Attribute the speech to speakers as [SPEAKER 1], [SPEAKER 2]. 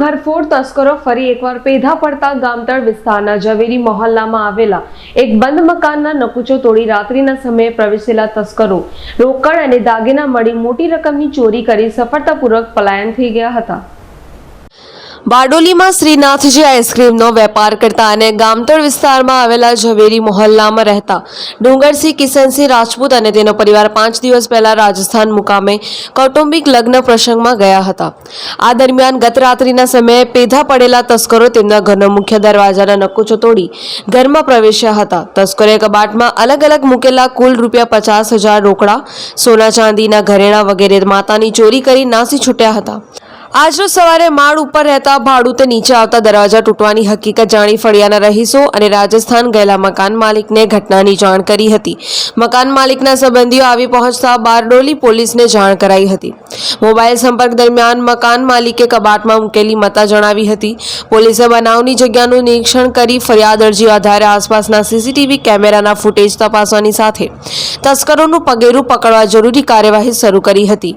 [SPEAKER 1] ઘરફોડ તસ્કરો ફરી એકવાર પેધા પડતા ગામતળ વિસ્તારના ઝવેરી મહોલ્લામાં આવેલા એક બંધ મકાનના નકુચો તોડી રાત્રિના સમયે પ્રવેશેલા તસ્કરો રોકડ અને દાગીના મળી મોટી રકમની ચોરી કરી સફળતાપૂર્વક પલાયન થઈ ગયા હતા. બારડોલીમાં શ્રીનાથજી આઈસ્ક્રીમનો વેપાર કરતા અને ગામતળ વિસ્તારમાં આવેલા ઝવેરી મોહલ્લામાં રહેતા ડુંગરસિંહ, કિશનસિંહ રાજપૂત અને તેનો પરિવાર પાંચ દિવસ પહેલા રાજસ્થાન મુકામે કૌટુંબિક લગ્ન પ્રસંગમાં ગયા હતા. આ દરમિયાન ગત રાત્રિના સમયે પેધા પડેલા તસ્કરો તેમના ઘરનો મુખ્ય દરવાજાના નકુચો તોડી ઘરમાં પ્રવેશ્યા હતા. તસ્કરોએ કબાટમાં અલગ અલગ મૂકેલા કુલ રૂપિયા પચાસ હજાર રોકડા, સોના ચાંદીના ઘરેણા વગેરે માતાની ચોરી કરી નાસી છૂટ્યા હતા. આજરોજ સવારે માળ ઉપર રહેતા ભાડૂતે નીચે આવતા દરવાજા તૂટવાની હકીકત જાણી ફળિયાના રહીશો અને રાજસ્થાન ગયેલા મકાન માલિકને ઘટનાની જાણ કરી હતી. મકાન માલિકના સંબંધીઓ આવી પહોંચતા બારડોલી પોલીસને જાણ કરાઈ હતી. મોબાઈલ સંપર્ક દરમિયાન મકાન માલિકે કબાટમાં મૂકેલી મતા જણાવી હતી. પોલીસે બનાવની જગ્યાનું નિરીક્ષણ કરી ફરિયાદ અરજી આધારે આસપાસના સીસીટીવી કેમેરાના ફૂટેજ તપાસવાની સાથે તસ્કરોનું પગેરું પકડવા જરૂરી કાર્યવાહી શરૂ કરી હતી.